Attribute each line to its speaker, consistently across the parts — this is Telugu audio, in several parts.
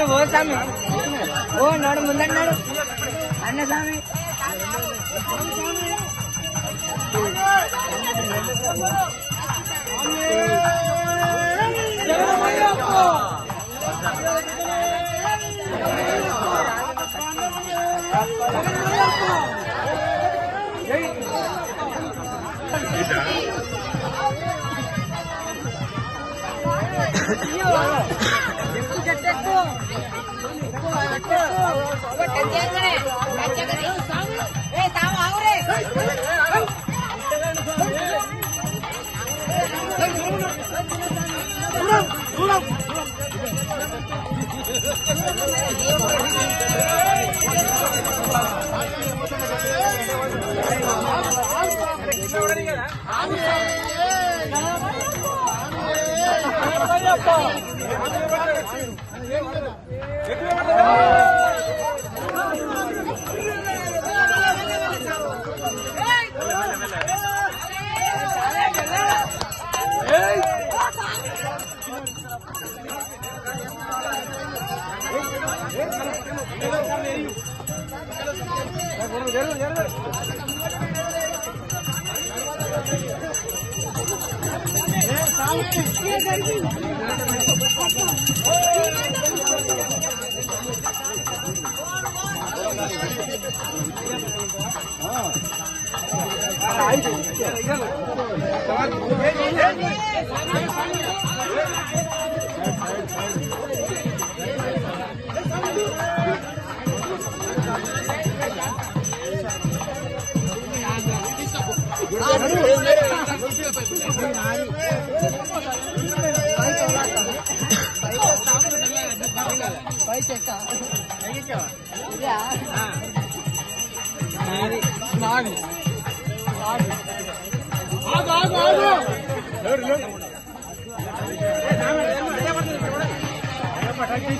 Speaker 1: స్వామి ఓ స్వామి ఓ నాడు ముందన్నాడు అన్న స్వామి
Speaker 2: Yeah. ஆமே
Speaker 3: பட்டாக்கி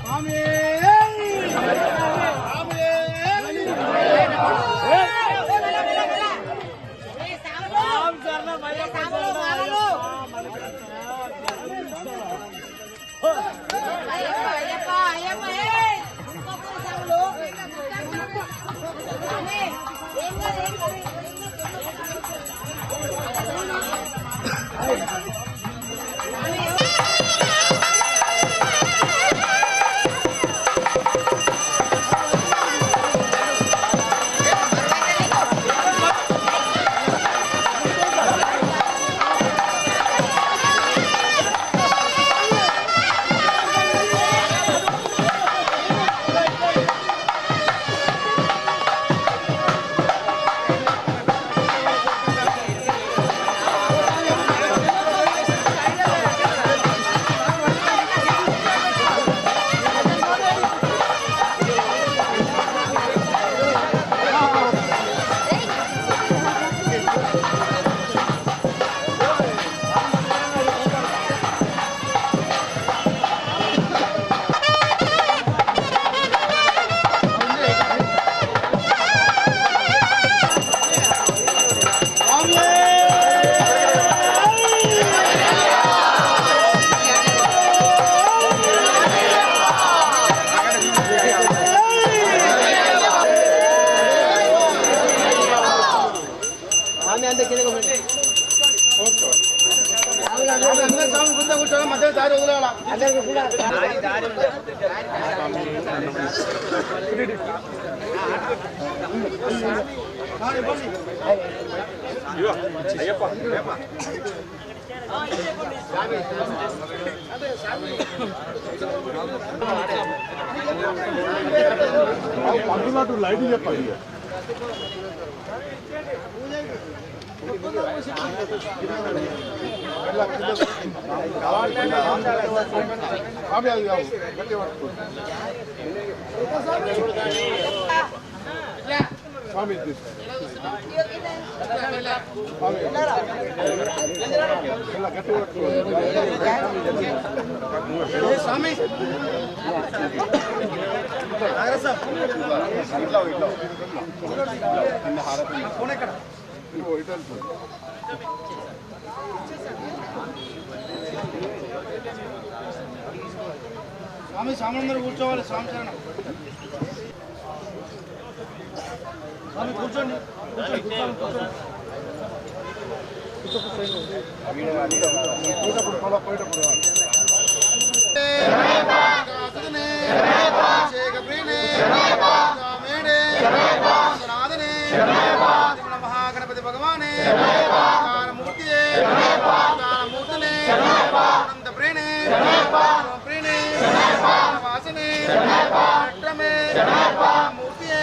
Speaker 3: స్వామి
Speaker 4: పండుగ లైట్ చెప్పాలి
Speaker 2: స్వామి తీసుకు. స్వామి. ఇలా గట్టిగా స్వామి ఇట్లా ఇట్లా స్వామి స్వామి కూర్చోవాలి స్వామి
Speaker 1: மகாகணபதி பகவானே மூர்த்தியே மூர்த்தனே பிரேணே பிரேணே வாசனே மூர்த்தியே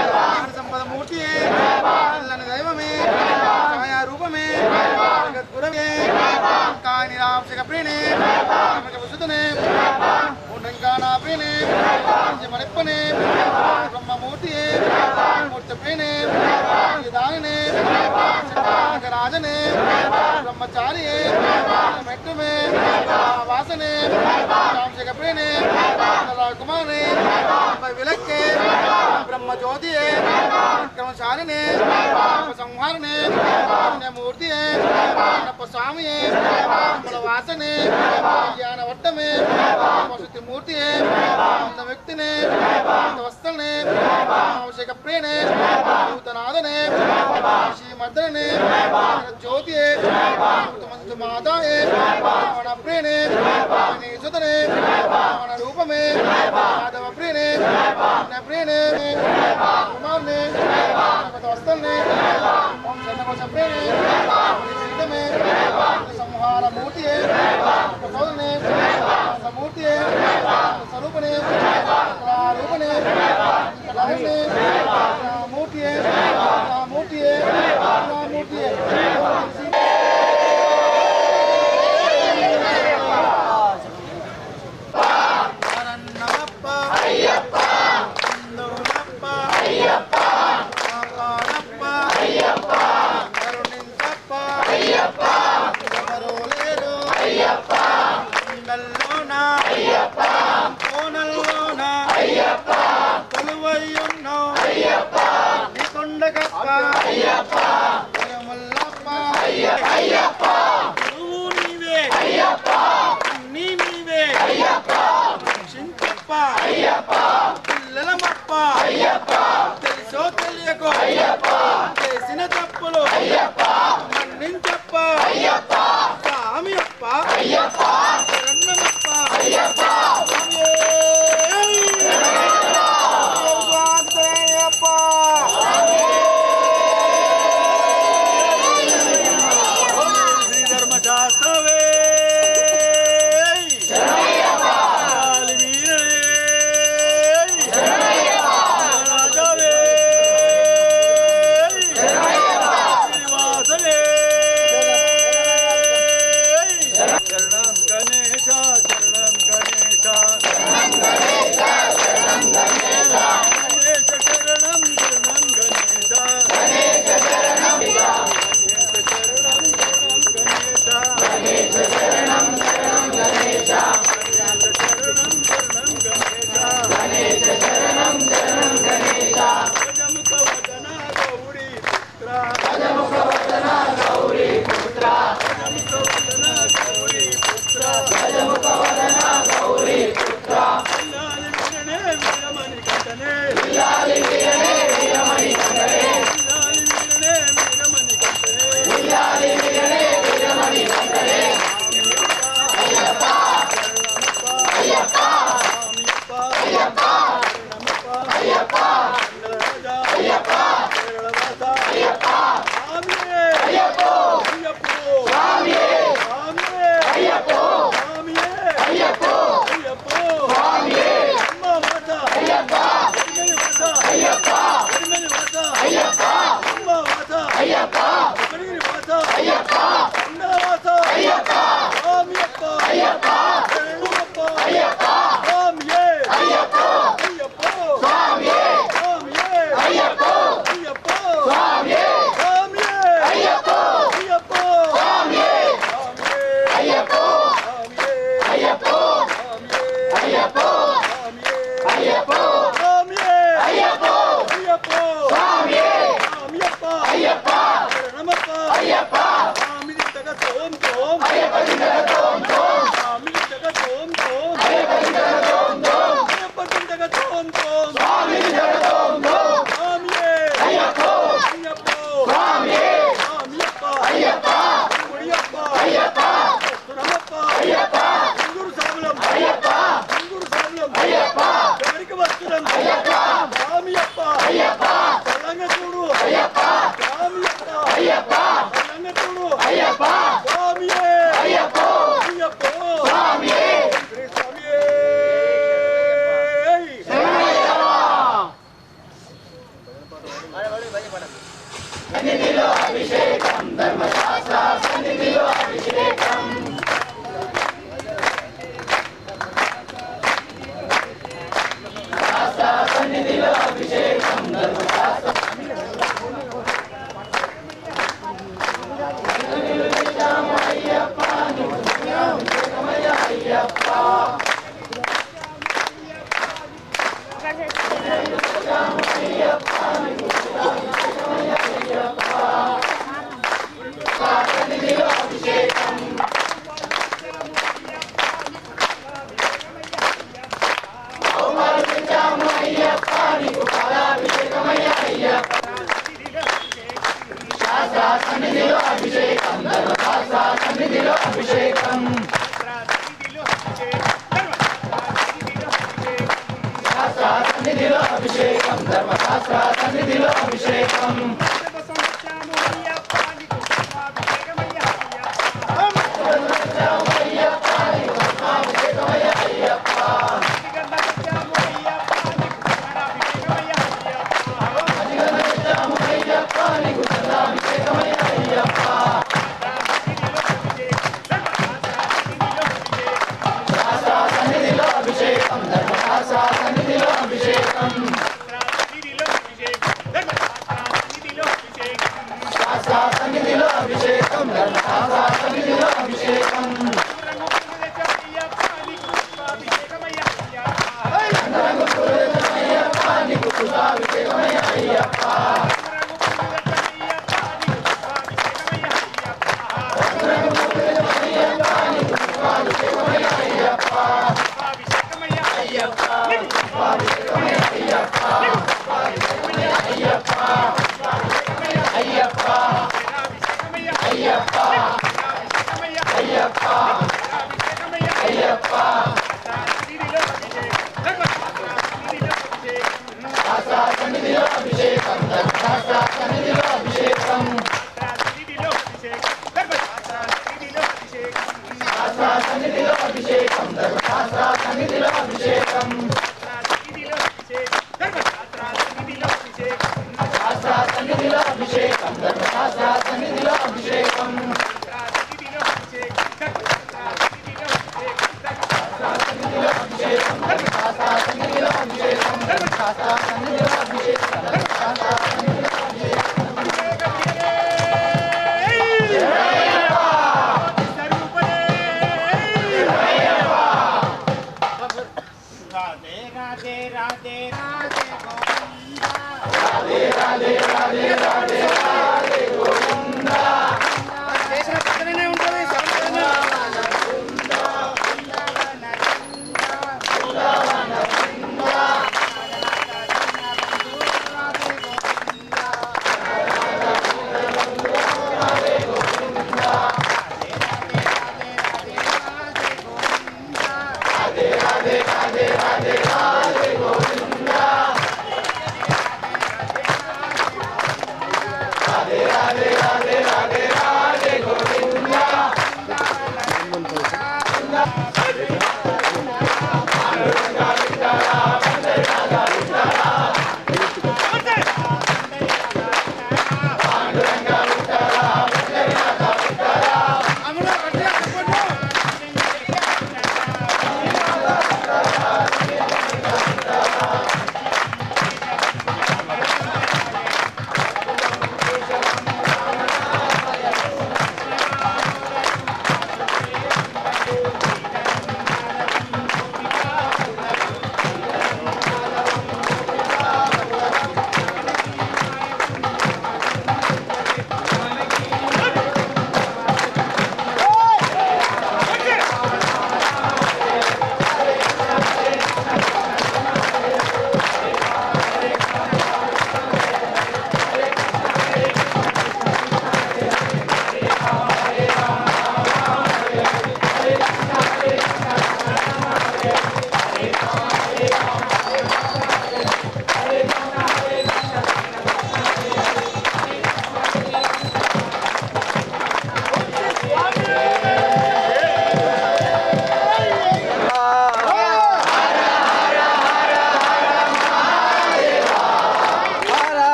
Speaker 1: రాజనే ప్రియనే వసుధనే ఉండంకానా ప్రియనే మణిప్పనే బ్రహ్మమూర్తియే మూర్తి ब्रह्मज्योति है कर्मचारिणी संहारिणी न्यायमूर्ति है नपस्वामी है बलवासन है ज्ञानवट्टम है मूर्ति है नविक्ति ने वस्त्र ने अभिषेक प्रिय ने भूतनादन है ने ज्योति है माता है प्रिय ने सुत ने रूप में माधव प्रिय ने प्रिय ने ప్రియనే సీతమే సంహార మూర్తియే సోదనే సమూర్తియే స్వరూపనే తెలుసో తెలియకో అయ్యప్ప చేసిన తప్పులు అయ్యప్ప మన్నించప్ప అయ్యప్ప స్వామి అప్ప అయ్యప్ప శరణమప్ప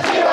Speaker 2: Brasil!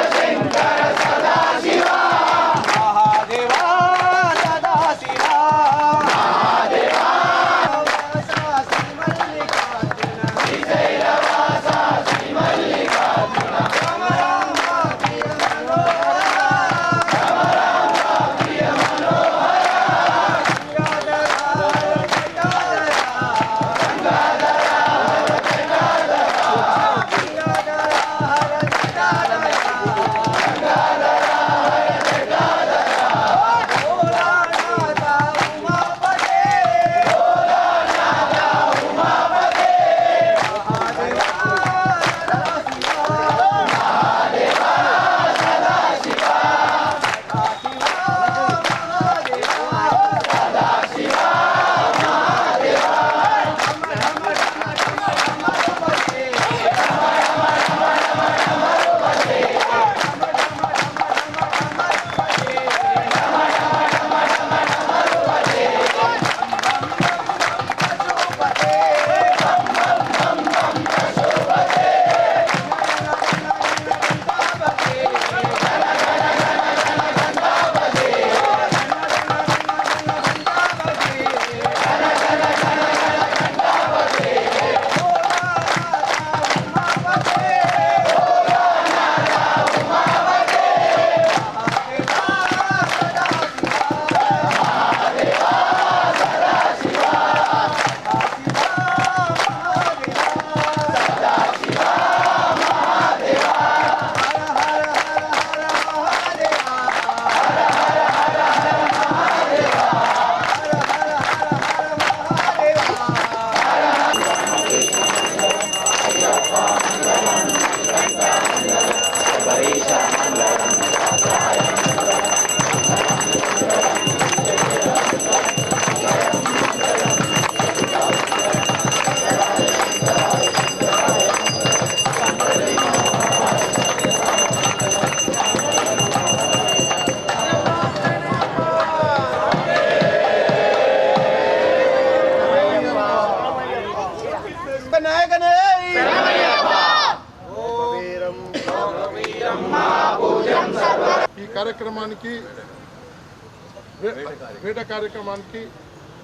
Speaker 2: కార్యక్రమానికి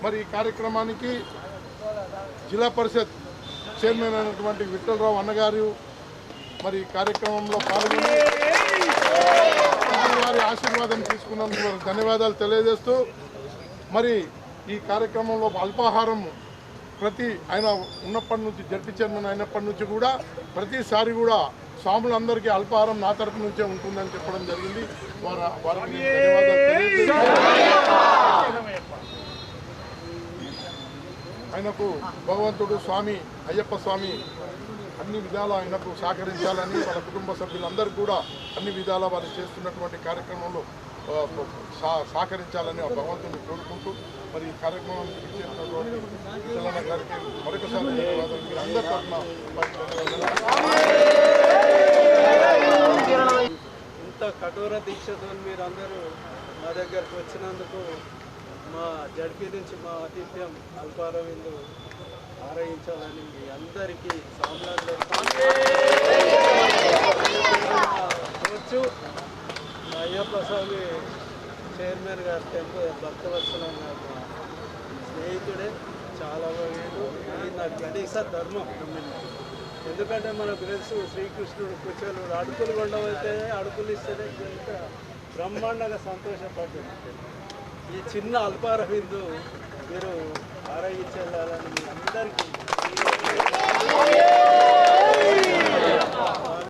Speaker 2: మరి ఈ కార్యక్రమానికి జిల్లా పరిషత్ చైర్మన్ అయినటువంటి విఠలరావు అన్నగారు మరి ఈ కార్యక్రమంలో పాల్గొని వారి ఆశీర్వాదం తీసుకున్నందుకు ధన్యవాదాలు తెలియజేస్తూ మరి ఈ కార్యక్రమంలో అల్పాహారం ప్రతి ఆయన ఉన్నప్పటి నుంచి జడ్పీ చైర్మన్ అయినప్పటి నుంచి కూడా ప్రతిసారి కూడా స్వాములందరికీ అల్పాహారం నా తరపు నుంచే ఉంటుందని చెప్పడం జరిగింది. వారు వారికి ధన్యవాదాలు ఆయనకు భగవంతుడు స్వామి అయ్యప్ప స్వామి అన్ని విధాలా ఆయనకు సహకరించాలని వాళ్ళ కుటుంబ సభ్యులందరూ కూడా అన్ని విధాలా వారు చేస్తున్నటువంటి కార్యక్రమంలో సహకరించాలని ఆ భగవంతుని కోరుకుంటూ మరి ఈ కార్యక్రమానికి ఇచ్చేటటువంటి తెలంగాణ గారికి మరొకసారి అందరి తరఫున
Speaker 5: ఇంత కఠోర దీక్షతో మీరందరూ మా దగ్గరకు వచ్చినందుకు మా జడ్పీ నుంచి మా ఆతిథ్యం అల్పారవిందు ఆరయించాలని మీ అందరికీ వచ్చు మా అయ్యప్ప స్వామి చైర్మన్ గారు టెంపుల్ భక్తవత్సలం గారు మా స్నేహితుడే చాలా బాగుండు ఇది నాకు కనీస ధర్మం. ఎందుకంటే మనకు తెలుసు శ్రీకృష్ణుడు కూర్చోలు అడుకులు కొండవైతే అడుకులు ఇస్తేనే బ్రహ్మాండంగా సంతోషపడ్డాడు ఈ చిన్న అల్పార బిందు మీరు ఆరగించాలని మీ అందరికీ.